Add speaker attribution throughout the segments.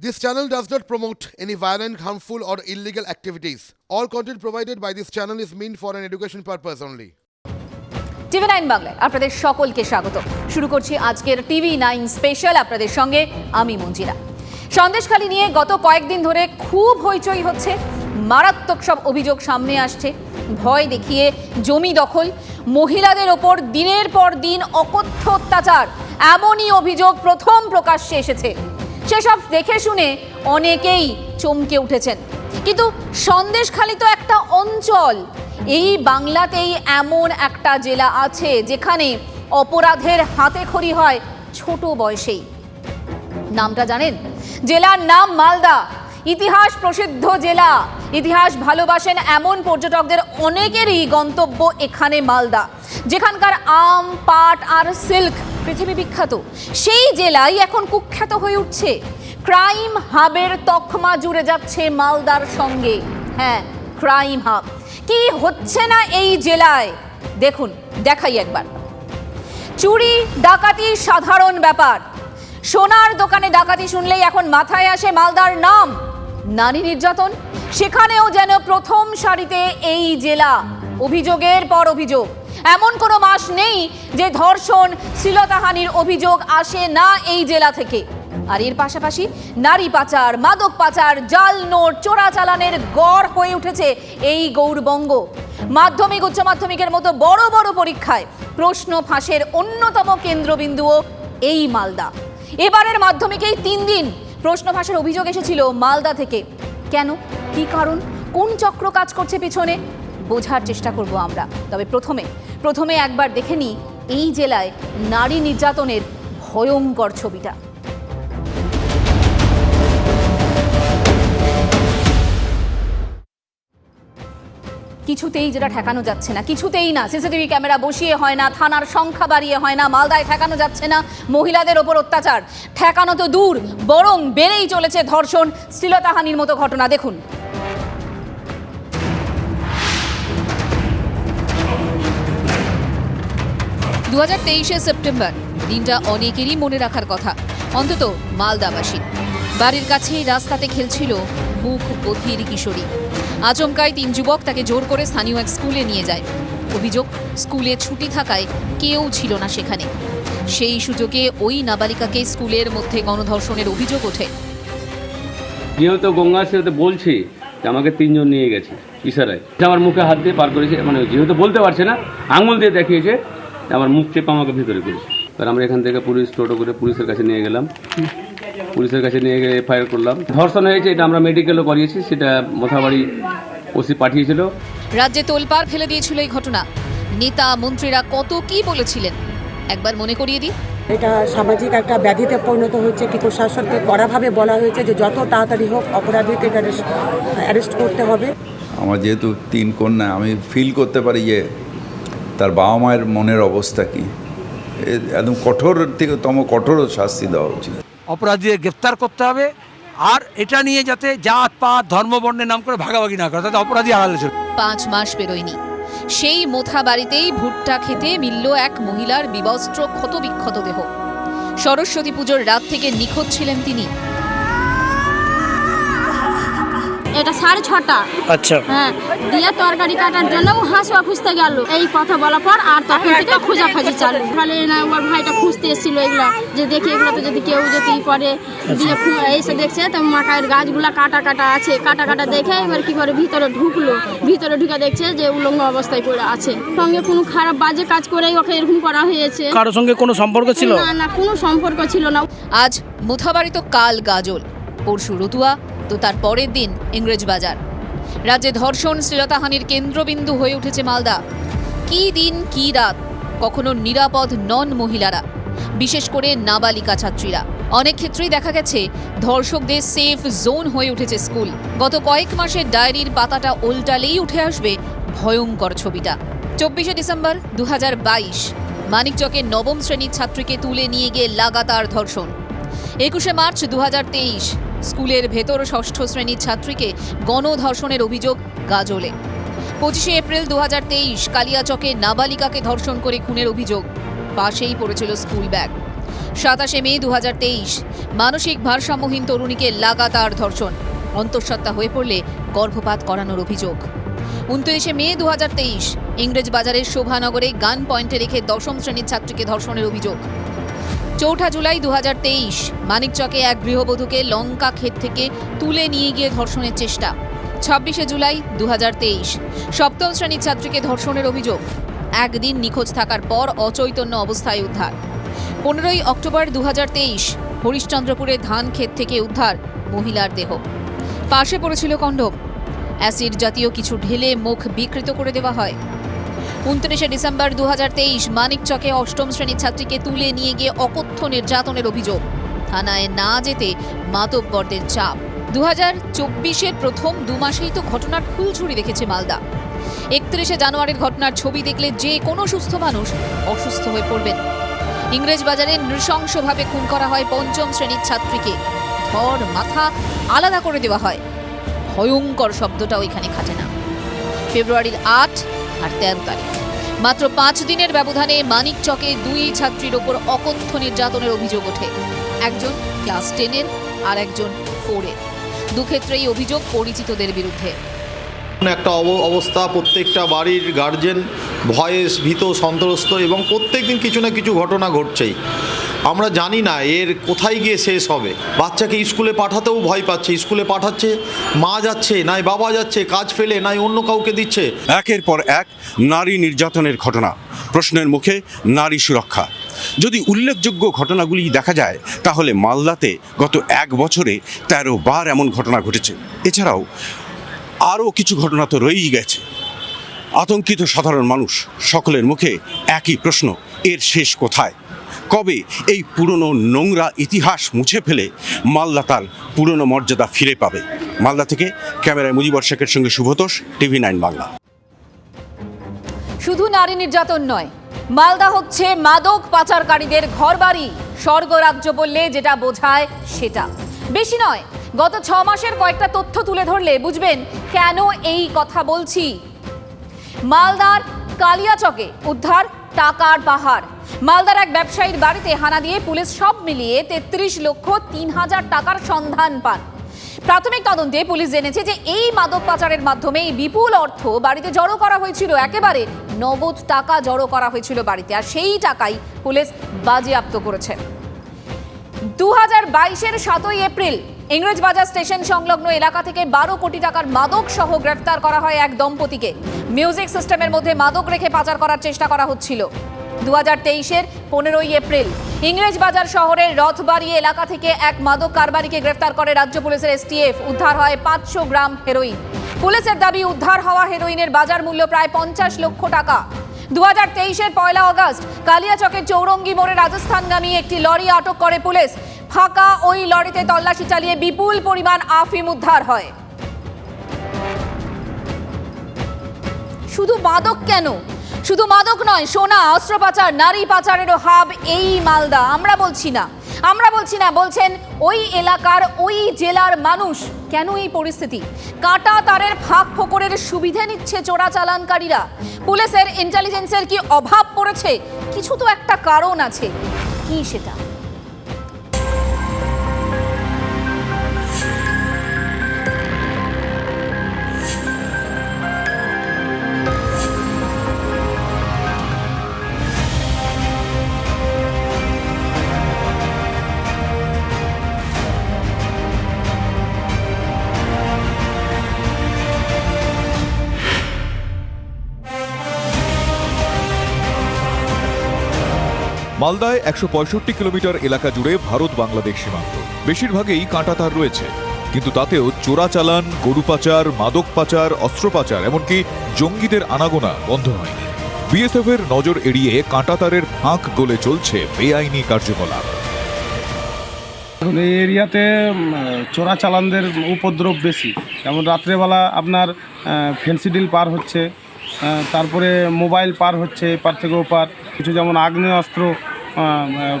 Speaker 1: This channel does not promote any violent, harmful, or illegal activities. All content provided by this channel is meant for an education purpose only.
Speaker 2: TV nine বাংলায় আপনাদের সকলকে স্বাগত। শুরু করছি আজকের TV nine special আপনাদের সঙ্গে আমি মঞ্জিরা। সন্দেশখালি নিয়ে গত কয়েকদিন ধরে খুব হইচই হচ্ছে। মারাত্মক সব অভিযোগ সামনে আসছে। ভয় দেখিয়ে জমি দখল। মহিলাদের ওপর দিনের পর দিন অকথ্য অত্যাচার। এমনই অভিযোগ প্রথম প্রকাশ্যে এসেছে। সেসব দেখে শুনে অনেকেই চমকে উঠেছেন। কিন্তু সন্দেশখালি তো একটা অঞ্চল, এই বাংলাতেই এমন একটা জেলা আছে যেখানে অপরাধের হাতে খড়ি হয় ছোট বয়সেই। নামটা জানেন? জেলার নাম মালদা। ইতিহাস প্রসিদ্ধ জেলা। ইতিহাস ভালোবাসেন এমন পর্যটকদের অনেকেরই গন্তব্য এখানে মালদা। যেখানকার আম, পাট আর সিল্ক পৃথিবী বিখ্যাত। সেই জেলাই এখন কুখ্যাত হয়ে উঠছে। ক্রাইম হাবের তকমা জুড়ে যাচ্ছে মালদার সঙ্গে। হ্যাঁ ক্রাইম হাব। কি হচ্ছে না এই জেলায়? দেখুন, দেখাই একবার। চুরি, ডাকাতি সাধারণ ব্যাপার। সোনার দোকানে ডাকাতি শুনলেই এখন মাথায় আসে মালদার নাম। নারী নির্যাতন, সেখানেও যেন প্রথম সারিতে এই জেলা। অভিযোগের পর অভিযোগ। এমন কোনো মাস নেই যে ধর্ষণ, শ্লীলতাহানির অভিযোগ আসে না এই জেলা থেকে। আর এর পাশাপাশি নারী পাচার, মাদক পাচার, জাল নোট চোরাচালানের গড় হয়ে উঠেছে এই গৌরবঙ্গ। মাধ্যমিক, উচ্চ মাধ্যমিকের মতো বড় বড় পরীক্ষায় প্রশ্ন ফাঁসের অন্যতম কেন্দ্রবিন্দুও এই মালদা। এবারের মাধ্যমিকেই তিন দিন প্রশ্ন ফাঁসের অভিযোগ এসেছিল মালদা থেকে। কেন? কি কারণ? কোন চক্র কাজ করছে পিছনে? বোঝার চেষ্টা করব আমরা। তবে প্রথমে প্রথমে একবার দেখে নিই এই জেলায় নারী নির্যাতনের ভয়ঙ্কর ছবিটা। কিছুতেই যেটা ঠেকানো যাচ্ছে না, কিছুতেই না। সিসিটিভি ক্যামেরা বসিয়ে হয় না, থানার সংখ্যা বাড়িয়ে হয় না, মালদায় ঠেকানো যাচ্ছে না, মহিলাদের ওপর অত্যাচার। ঠেকানো তো দূর, বরং বেড়েই চলেছে ধর্ষণ, শ্লীলতাহানির মতো ঘটনা। দেখুন
Speaker 3: দু হাজার সেপ্টেম্বর, দিনটা অনেকেরই মনে রাখার কথা। অন্তত মালদাবাসী বাড়ির কাছেই রাস্তাতে খেলছিল মুখ বধির কিশোরী। আচমকায় তিন যুবক তাকে জোর করে স্থানীয় এক স্কুলে নিয়ে যায়। অভিযোগ, স্কুলে ছুটি থাকায় কেউ ছিল না সেখানে। সেই সুযোগে ওই নাবালিকাকে স্কুলের মধ্যে গণধর্ষণের অভিযোগ ওঠে।
Speaker 4: যেহেতু গঙ্গা সেহেতু বলছে যে আমাকে তিনজন নিয়ে গেছে, ইশারায়। আমার মুখে হাত দিয়ে পার করেছে মানে যেহেতু বলতে পারছে না, আঙুল দিয়ে দেখিয়েছে আমার মুখ চেপে আমাকে ভিতরে করেছে। এবার আমরা এখান থেকে পুলিশ টোটো করে পুলিশের কাছে নিয়ে গেলাম। পুলিশের কাছে নিয়ে গিয়ে এফআইআর করলাম। ধর্ষণ হয়েছে এটা আমরা মেডিকেলও করিয়েছি সেটা মোথাবাড়ি ওসি পাঠিয়েছিল।
Speaker 3: রাজ্যে তোলপাড় ফেলে দিয়েছিল এই ঘটনা। নেতা মন্ত্রীরা কত কি বলেছিলেন? একবার মনে করিয়ে দিই।
Speaker 5: এটা সামাজিক একটা ব্যাধিতে পরিণত হচ্ছে কি প্রশাসনকে কড়াভাবে বলা হয়েছে যে যত তাড়াতাড়ি হোক অপরাধীকে অ্যারেস্ট করতে হবে।
Speaker 6: আমার যেহেতু তিন কন্যা আমি ফিল করতে পারি যে তার বাবা মায়ের মনের অবস্থা কি? একদম কঠোর থেকে তম কঠোর শাস্তি দেওয়া উচিত।
Speaker 7: অপরাধীদের গ্রেপ্তার করতে হবে আর এটা নিয়ে যাতে জাত পাত ধর্ম বর্ণের নাম করে ভাগাভাগি না করে তাতে অপরাধী আড়ালে চলবে
Speaker 3: পাঁচ মাস পেরোয়নি সেই মোথা বাড়িতেই ভুট্টা খেতে মিলল এক মহিলার বিবস্ত্র ক্ষতবিক্ষত দেহ। সরস্বতী পুজোর রাত থেকে নিখোঁজ ছিলেন তিনি।
Speaker 8: এটা সাড়ে ছটা।
Speaker 7: আচ্ছা।
Speaker 8: হ্যাঁ দিয়ে তরকারি কাটার জন্য ও হাঁসুয়া খুঁজতে গেল। এই কথা বলার পর আর তখন থেকে খোঁজাখুঁজি চালু। ফলে না ওর ভাইটা খুঁজতে এসেছিল এগুলো যে দেখি এগুলো তো যদি কেউ যদি করে দিয়ে এসে দেখছে তো মাকায়ের গাছগুলা কাটা কাটা আছে। কাটা কাটা দেখে এবার কি করে ভিতরে ঢুকলো। ভিতরে ঢুকে দেখছে যে উলঙ্গ অবস্থায় পড়ে আছে। সঙ্গে কোনো খারাপ বাজে কাজ করেই ওকে এরকম করা হয়েছে।
Speaker 7: কারোর সঙ্গে কোনো সম্পর্ক ছিল?
Speaker 8: না না কোনো সম্পর্ক ছিল না।
Speaker 3: আজ মোথাবাড়ি তো কাল গাজল। পরশু রতুয়া তো তার পরের দিন ইংরেজ বাজার। রাজ্যে ধর্ষণ, শ্লীলতাহানির কেন্দ্রবিন্দু হয়ে উঠেছে মালদা। কি দিন, কি রাত, কখনো নিরাপদ নন মহিলারা, বিশেষ করে নাবালিকা ছাত্রীরা। অনেক ক্ষেত্রেই দেখা গেছে, ধর্ষকদের সেফ জোন হয়ে উঠেছে স্কুল। গত কয়েক মাসের ডায়েরির পাতাটা উল্টালেই উঠে আসবে ভয়ঙ্কর ছবিটা। চব্বিশে ডিসেম্বর দু মানিকচকের নবম শ্রেণির ছাত্রীকে তুলে নিয়ে গিয়ে লাগাতার ধর্ষণ। একুশে মার্চ দু হাজার তেইশ স্কুলের ভেতর ষষ্ঠ শ্রেণির ছাত্রীকে গণধর্ষণের অভিযোগ গাজলে। পঁচিশে এপ্রিল দু হাজার তেইশ কালিয়াচকে নাবালিকাকে ধর্ষণ করে খুনের অভিযোগ। পাশেই পড়েছিল স্কুল ব্যাগ। সাতাশে মে দু হাজার তেইশ মানসিক ভারসাম্যহীন তরুণীকে লাগাতার ধর্ষণ। অন্তঃসত্ত্বা হয়ে পড়লে গর্ভপাত করানোর অভিযোগ। উনত্রিশে মে দু হাজার তেইশ ইংরেজ বাজারের শোভানগরে গান পয়েন্টে রেখে দশম শ্রেণির ছাত্রীকে ধর্ষণের অভিযোগ। চৌঠা জুলাই দু হাজার তেইশ, মানিকচকে এক গৃহবধূকে লঙ্কা ক্ষেত থেকে তুলে নিয়ে গিয়ে ধর্ষণের চেষ্টা। ছাব্বিশে জুলাই দু হাজার তেইশ, সপ্তম শ্রেণির ছাত্রীকে ধর্ষণের অভিযোগ। একদিন নিখোঁজ থাকার পর অচৈতন্য অবস্থায় উদ্ধার। পনেরোই অক্টোবর দু হাজার তেইশ, হরিশ্চন্দ্রপুরে ধান ক্ষেত থেকে উদ্ধার মহিলার দেহ। পাশে পড়েছিল কণ্ডম অ্যাসিড জাতীয় কিছু ঢেলে মুখ বিকৃত করে দেওয়া হয়। উনত্রিশে ডিসেম্বর দু হাজার তেইশ মানিকচকে অষ্টম শ্রেণির ছাত্রীকে তুলে নিয়ে গিয়ে অকথ্য নির্যাতনের অভিযোগ। থানায় না যেতে মাতব্বরদের চাপ। দু হাজার চব্বিশের প্রথম দু মাসেই তো ঘটনার ফুলঝুরি দেখেছে মালদা। একত্রিশে জানুয়ারির ঘটনার ছবি দেখলে যে কোনো সুস্থ মানুষ অসুস্থ হয়ে পড়বেন। ইংরেজ বাজারে নৃশংসভাবে খুন করা হয় পঞ্চম শ্রেণির ছাত্রীকে। ধর মাথা আলাদা করে দেওয়া হয়। ভয়ঙ্কর শব্দটা ওইখানে খাটে না। ফেব্রুয়ারির আট আর তেরো তারিখ। মাত্র পাঁচ দিনের ব্যবধানে মানিক চকে দুই ছাত্রীর ওপর অকথ্য নির্যাতনের অভিযোগ ওঠে। একজন ক্লাস টেনের আর একজন ফোরের। দুক্ষেত্রেই অভিযোগ পরিচিতদের বিরুদ্ধে।
Speaker 9: একটা অব- অবস্থা, প্রত্যেকটা বাড়ির গার্জেন ভয়েস ভীত, সন্ত্রস্ত এবং প্রত্যেক দিন কিছু না কিছু ঘটনা ঘটছেই। আমরা জানি না এর কোথায় গিয়ে শেষ হবে। বাচ্চাকে স্কুলে পাঠাতেও ভয় পাচ্ছে, স্কুলে পাঠাচ্ছে, মা যাচ্ছে, নাই বাবা যাচ্ছে, কাজ ফেলে, নাই অন্য কাউকে দিচ্ছে।
Speaker 10: একের পর এক নারী নির্যাতনের ঘটনা। প্রশ্নের মুখে নারী সুরক্ষা। যদি উল্লেখযোগ্য ঘটনাগুলি দেখা যায়, তাহলে মালদাতে গত এক বছরে তেরো বার এমন ঘটনা ঘটেছে। এছাড়াও আরও কিছু ঘটনা তো রয়েই গেছে। আতঙ্কিত সাধারণ মানুষ, সকলের মুখে একই প্রশ্ন, এর শেষ কোথায়? কবে এই পুরনো নোংরা ইতিহাস মুছে ফেলে মালদা তার পুরনো মর্যাদা ফিরে পাবে? মালদা থেকে ক্যামেরায় মুজিবর শেখের সঙ্গে শুভতোষ, টিভি নাইন বাংলা।
Speaker 2: শুধু নারী নির্যাতন নয়, মালদা হচ্ছে মাদক পাচারকারীদের ঘরবাড়ি, স্বর্গরাজ্য বললে যেটা বোঝায় সেটা। বেশি নয়, গত ছ মাসের কয়েকটা তথ্য তুলে ধরলে বুঝবেন কেন এই কথা বলছি। মালদার কালিয়াচকে উদ্ধার টাকার পাহাড় মালদার এক ব্যবসায়ীর বাড়িতে হানা দিয়ে পুলিশ সব মিলিয়ে তেত্রিশ লক্ষ তিন হাজার টাকার সন্ধান পান। প্রাথমিক তদন্তে পুলিশ জেনেছে যে এই মাদক পাচারের মাধ্যমে এই বিপুল অর্থ বাড়িতে জড়ো করা হয়েছিল। একেবারে নগদ টাকা জড়ো করা হয়েছিল বাড়িতে আর সেই টাকাই পুলিশ বাজেয়াপ্ত করেছে। দু হাজার বাইশের সাতই এপ্রিল ইংরেজবাজার স্টেশন সংলগ্ন এলাকা থেকে বারো কোটি টাকার মাদক সহ গ্রেফতার করা হয় এক দম্পতিকে। মিউজিক সিস্টেমের মধ্যে মাদক রেখে পাচার করার চেষ্টা করা হচ্ছিল। দু হাজার তেইশের পনেরোই এপ্রিল। ইংরেজবাজার শহরের রথবাড়ি এলাকা থেকে এক মাদক কারবারিকে গ্রেফতার করে রাজ্য পুলিশের এসটিএফ। উদ্ধার হয় পাঁচশো গ্রাম হেরোইন। পুলিশের দাবি, উদ্ধার হওয়া হেরোইনের বাজার মূল্য প্রায় পঞ্চাশ লক্ষ টাকা। দু হাজার তেইশের পয়লা অগস্ট, কালিয়াচকের চৌরঙ্গি মোড়ে রাজস্থানগামী একটি লরি আটক করে পুলিশ। ফাঁকা ওই লরিতে তল্লাশি চালিয়ে বিপুল পরিমাণ আফিম উদ্ধার হয়। শুধু মাদক কেন? শুধু মাদক নয়, সোনা, অস্ত্র পাচার, নারী পাচারেরও হাব এই মালদা। আমরা বলছি না, আমরা বলছি না, বলছেন ওই এলাকার ওই জেলার মানুষ। কেন এই পরিস্থিতি? কাটা তারের ফাঁক ফোকরের সুবিধে নিচ্ছে চোরা চালানকারীরা। পুলিশের ইন্টেলিজেন্সের কি অভাব পড়েছে? কিছু তো একটা কারণ আছে। কি সেটা?
Speaker 11: মালদায় একশো পঁয়ষট্টি কিলোমিটার এলাকা জুড়ে ভারত বাংলাদেশ সীমান্ত। বেশিরভাগই কাঁটাতার রয়েছে। কিন্তু তাতেও চোরাচালান গরু পাচার মাদক পাচার অস্ত্র পাচার এমনকি জঙ্গিদের আনাগোনা বন্ধ হয়নি। বিএসএফ এর নজর এড়িয়ে কাঁটাতারের ফাঁক গলে চলছে বেআইনি কার্যকলাপ।
Speaker 12: এই এরিয়াতে চোরাচালানদের উপদ্রব বেশি। যেমন রাত্রেবেলা আপনার ফেন্সিডিল পার হচ্ছে তারপরে মোবাইল পার হচ্ছে এপার থেকে ওপার। কিছু যেমন আগ্নেয়াস্ত্র আহ, আহ,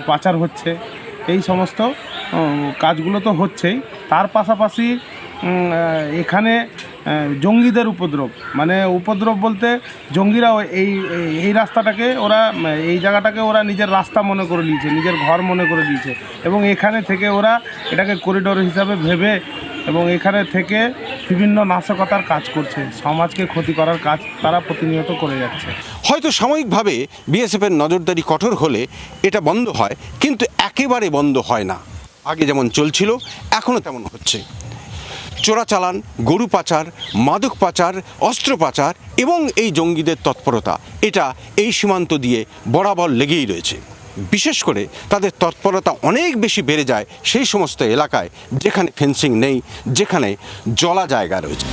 Speaker 12: পাচার হচ্ছে। এই সমস্ত কাজগুলো তো হচ্ছেই। তার পাশাপাশি এখানে জঙ্গিদের উপদ্রব। মানে উপদ্রব বলতে জঙ্গিরা এই, এই- রাস্তাটাকে ওরা, এই জায়গাটাকে ওরা নিজের রাস্তা মনে করে নিয়েছে, নিজের ঘর মনে করে নিয়েছে। এবং এখানে থেকে ওরা এটাকে করিডোর হিসাবে ভেবে এবং এখানে থেকে বিভিন্ন নাশকতার কাজ করছে। সমাজকে ক্ষতি করার কাজ তারা প্রতিনিয়ত করে যাচ্ছে।
Speaker 10: হয়তো সাময়িকভাবে বিএসএফের নজরদারি কঠোর হলে এটা বন্ধ হয়, কিন্তু একেবারে বন্ধ হয় না। আগে যেমন চলছিল, এখনও তেমন হচ্ছে। চোরাচালান গরু পাচার, মাদক পাচার, অস্ত্র পাচার এবং এই জঙ্গিদের তৎপরতা, এটা এই সীমান্ত দিয়ে বরাবর লেগেই রয়েছে। বিশেষ করে তাদের তৎপরতা অনেক বেশি বেড়ে যায় সেই সমস্ত এলাকায়, যেখানে ফেন্সিং নেই, যেখানে জলা জায়গা রয়েছে।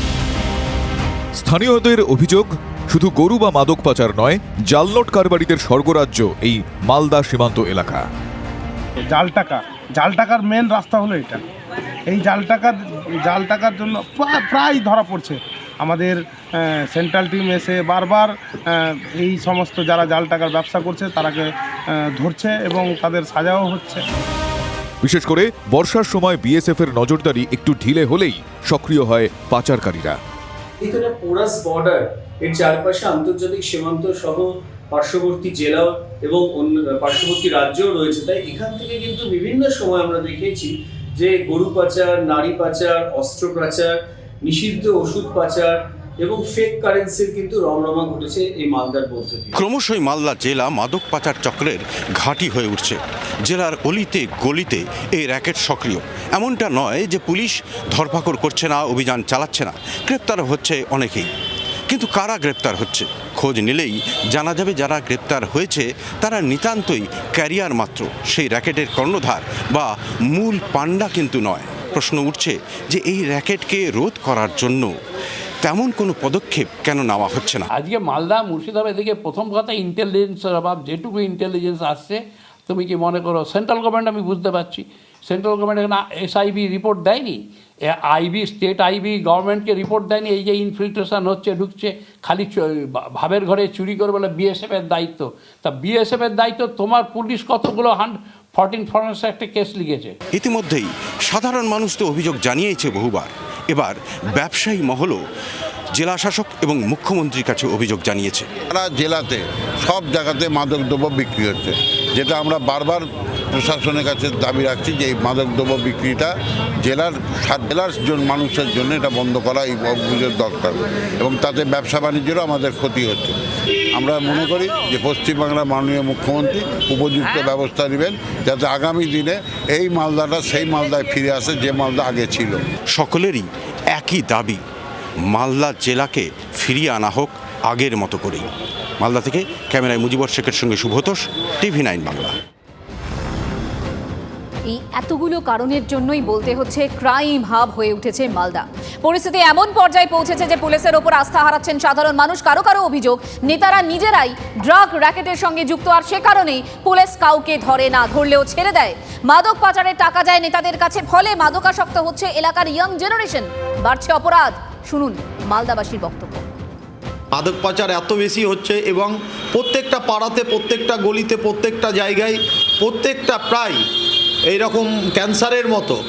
Speaker 11: স্থানীয়দের অভিযোগ শুধু গরু বা মাদক পাচার নয় জালনোট কারবারিদের স্বর্গরাজ্য এই মালদা সীমান্ত এলাকা।
Speaker 12: জাল টাকা জাল টাকার মেন রাস্তা হলো এটা। এই জাল টাকা জাল টাকার জন্য প্রা- প্রায় ধরা পড়ছে। আমাদের সেন্ট্রাল টিম এসে বারবার এই সমস্ত যারা জাল টাকার ব্যবসা করছে তারাকে ধরছে এবং তাদের সাজাও হচ্ছে।
Speaker 11: বিশেষ করে বর্ষার সময় বিএসএফ এর নজরদারি একটু ঢিলে হলেই সক্রিয় হয় পাচারকারীরা।
Speaker 13: এখানে পোরাস বর্ডার, এর চারপাশে আন্তর্জাতিক সীমান্ত সহ পার্শ্ববর্তী জেলা এবং অন্য, পার্শ্ববর্তী রাজ্যও রয়েছে। তাই এখান থেকে কিন্তু বিভিন্ন সময় আমরা দেখেছি যে গরু পাচার, নারী পাচার, অস্ত্র পাচার, নিষিদ্ধ ওষুধ পাচার এবং ফেক কারেন্সির কিন্তু রমরমা ঘটেছে এই মালদার দিয়ে।
Speaker 10: ক্রমশই মালদা জেলা মাদক পাচার চক্রের ঘাঁটি হয়ে উঠছে। জেলার অলিতে গলিতে এই র্যাকেট সক্রিয়। এমনটা নয় যে পুলিশ ধরপাকড় করছে না, অভিযান চালাচ্ছে না। গ্রেপ্তার হচ্ছে অনেকেই। কিন্তু কারা গ্রেপ্তার হচ্ছে? খোঁজ নিলেই জানা যাবে যারা গ্রেপ্তার হয়েছে, তারা নিতান্তই ক্যারিয়ার মাত্র। সেই র্যাকেটের কর্ণধার বা মূল পাণ্ডা কিন্তু নয়। প্রশ্ন উঠছে যে এই র্যাকেটকে রোধ করার জন্য তেমন কোনো পদক্ষেপ কেন নেওয়া হচ্ছে না?
Speaker 7: আজকে মালদা মুর্শিদাবাদ থেকে প্রথম কথা ইন্টেলিজেন্সের অভাব। যেটুকু ইন্টেলিজেন্স আসছে তুমি কি মনে করো সেন্ট্রাল গভর্নমেন্ট আমি বুঝতে পারছি। সেন্ট্রাল গভর্নমেন্ট না এসআইবি রিপোর্ট দেয়নি। আইবি স্টেট আইবি গভর্নমেন্টকে রিপোর্ট দেয়নি। এই যে ইনফিল্ট্রেশন হচ্ছে, ঢুকছে, খালি ভাবের ঘরে চুরি করে বলে বিএসএফের দায়িত্ব। তা বিএসএফের দায়িত্ব তোমার পুলিশ কতগুলো হান্ড ফর্টিন ফরেন্স একটা কেস লিখেছে?
Speaker 10: ইতিমধ্যেই সাধারণ মানুষ তো অভিযোগ জানিয়েছে বহুবার। এবার ব্যবসায়ী মহলও জেলা শাসক এবং মুখ্যমন্ত্রীর কাছে অভিযোগ জানিয়েছে।
Speaker 14: সারা জেলাতে সব জায়গাতে মাদকদ্রব্য বিক্রি হচ্ছে। যেটা আমরা বারবার প্রশাসনের কাছে দাবি রাখছি যে এই মাদকদ্রব্য বিক্রিটা জেলার জেলার জন মানুষের জন্য এটা বন্ধ করা এই অভিযোগ দরকার। এবং তাতে ব্যবসা বাণিজ্যেরও আমাদের ক্ষতি হচ্ছে। আমরা মনে করি যে পশ্চিমবাংলার মাননীয় মুখ্যমন্ত্রী উপযুক্ত ব্যবস্থা নেবেন যাতে আগামী দিনে এই মালদাটা সেই মালদায় ফিরে আসে যে মালদা আগে ছিল।
Speaker 10: সকলেরই একই দাবি মালদা জেলাকে ফিরিয়ে আনা হোক আগের মতো করেই। মালদা থেকে ক্যামেরায় মুজিবর শেখের সঙ্গে শুভতোষ, টিভি নাইন বাংলা।
Speaker 2: এই এতগুলো কারণের জন্যই বলতে হচ্ছে ক্রাইম হাব হয়ে উঠেছে মালদা। পরিস্থিতি এমন পর্যায়ে পৌঁছেছে যে পুলিশের ওপর আস্থা হারাচ্ছেন সাধারণ মানুষ। কারও কারও অভিযোগ, নেতারা নিজেরাই ড্রাগ র্যাকেটের সঙ্গে যুক্ত, আর সে কারণেই পুলিশ কাউকে ধরে না ধরলেও ছেড়ে দেয়। মাদক পাচারের টাকা যায় নেতাদের কাছে, ফলে মাদকাসক্ত হচ্ছে এলাকার ইয়াং জেনারেশন বাড়ছে অপরাধ। শুনুন মালদাবাসীর বক্তব্য।
Speaker 9: মাদক পাচার এত বেশি হচ্ছে এবং প্রত্যেকটা পাড়াতে, প্রত্যেকটা গলিতে, প্রত্যেকটা জায়গায় প্রত্যেকটা প্রায় এইরকম ক্যান্সারের মতো।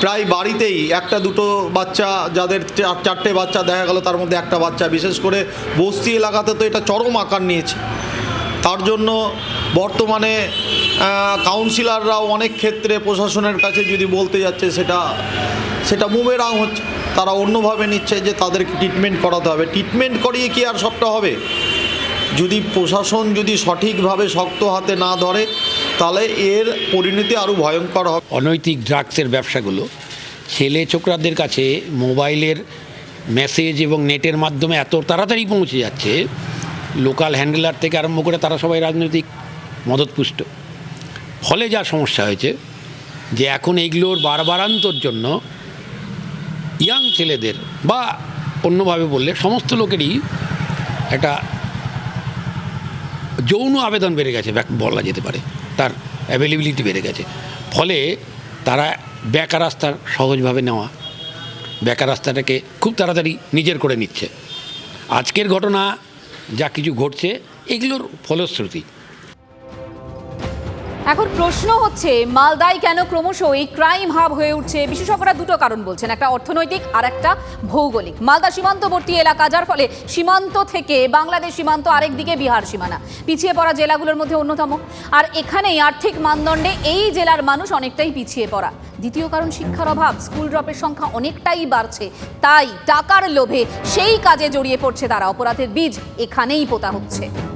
Speaker 9: প্রায় বাড়িতেই একটা দুটো বাচ্চা, যাদের চার- চারটে বাচ্চা দেখা গেল, তার মধ্যে একটা বাচ্চা। বিশেষ করে বস্তি এলাকাতে তো এটা চরম আকার নিয়েছে। তার জন্য বর্তমানে কাউন্সিলররাও অনেক ক্ষেত্রে প্রশাসনের কাছে যদি বলতে যাচ্ছে, সেটা সেটা মুমেরাং হচ্ছে। তারা অন্যভাবে নিচ্ছে যে তাদেরকে ট্রিটমেন্ট করাতে হবে। ট্রিটমেন্ট করিয়ে কি আর সবটা হবে? যদি প্রশাসন যদি সঠিকভাবে শক্ত হাতে না ধরে, তাহলে এর পরিণতি আরও ভয়ঙ্কর হবে।
Speaker 7: অনৈতিক ড্রাগসের ব্যবসাগুলো, ছেলে ছোকরাদের কাছে মোবাইলের মেসেজ এবং নেটের মাধ্যমে এত তাড়াতাড়ি পৌঁছে যাচ্ছে লোকাল হ্যান্ডেলার থেকে আরম্ভ করে তারা সবাই রাজনৈতিক মদতপুষ্ট। ফলে যা সমস্যা হয়েছে, যে এখন এইগুলোর বারবারান্তর জন্য ইয়াং ছেলেদের বা অন্যভাবে বললে সমস্ত লোকেরই একটা যৌন আবেদন বেড়ে গেছে, ব্যাক- বলা যেতে পারে। তার অ্যাভেলেবিলিটি বেড়ে গেছে। ফলে তারা বেকার রাস্তার সহজভাবে নেওয়া, বেকার রাস্তাটাকে খুব তাড়াতাড়ি নিজের করে নিচ্ছে। আজকের ঘটনা, যা কিছু ঘটছে, এগুলোর ফলশ্রুতি।
Speaker 2: এখন প্রশ্ন হচ্ছে, মালদায় কেন ক্রমশ এই ক্রাইম হাব হয়ে উঠছে? বিশেষজ্ঞরা দুটো কারণ বলছেন, একটা অর্থনৈতিক আর একটা ভৌগোলিক। মালদা সীমান্তবর্তী এলাকা, যার ফলে সীমান্ত থেকে বাংলাদেশ সীমান্ত আরেক দিকে বিহার সীমানা। পিছিয়ে পড়া জেলাগুলোর মধ্যে অন্যতম। আর এখানেই আর্থিক মানদণ্ডে এই জেলার মানুষ অনেকটাই পিছিয়ে পড়া। দ্বিতীয় কারণ, শিক্ষার অভাব। স্কুল ড্রপের সংখ্যা অনেকটাই বাড়ছে। তাই টাকার লোভে সেই কাজে জড়িয়ে পড়ছে তারা। অপরাধের বীজ এখানেই পোতা হচ্ছে।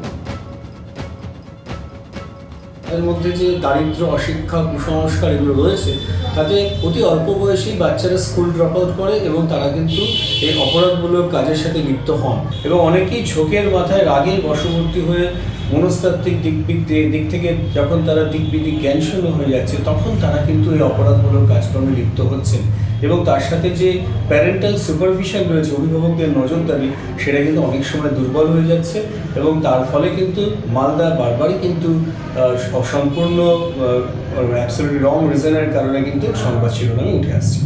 Speaker 13: এর মধ্যে যে দারিদ্র, অশিক্ষা, কুসংস্কার এগুলো রয়েছে, তাতে অতি অল্প বয়সেই বাচ্চারা স্কুল ড্রপ আউট করে এবং তারা কিন্তু এই অপরাধমূলক কাজের সাথে লিপ্ত হন এবং অনেকেই ঝোঁকের মাথায় রাগে বশবর্তী হয়ে মনস্তাত্ত্বিক দিক দিক থেকে যখন তারা দিক বিদিক জ্ঞান শূন্য হয়ে যাচ্ছে, তখন তারা কিন্তু এই অপরাধমূলক কাজকর্মে লিপ্ত হচ্ছেন। এবং তার সাথে যে প্যারেন্টাল সুপারভিশন রয়েছে অভিভাবকদের নজরদারি, সেটা কিন্তু অনেক সময় দুর্বল হয়ে যাচ্ছে এবং তার ফলে কিন্তু মালদা বারবারই কিন্তু সম্পূর্ণ অ্যাবসলিউটলি রং রিজনের কারণে কিন্তু সংবাদ শিরোনামে উঠে আসছে।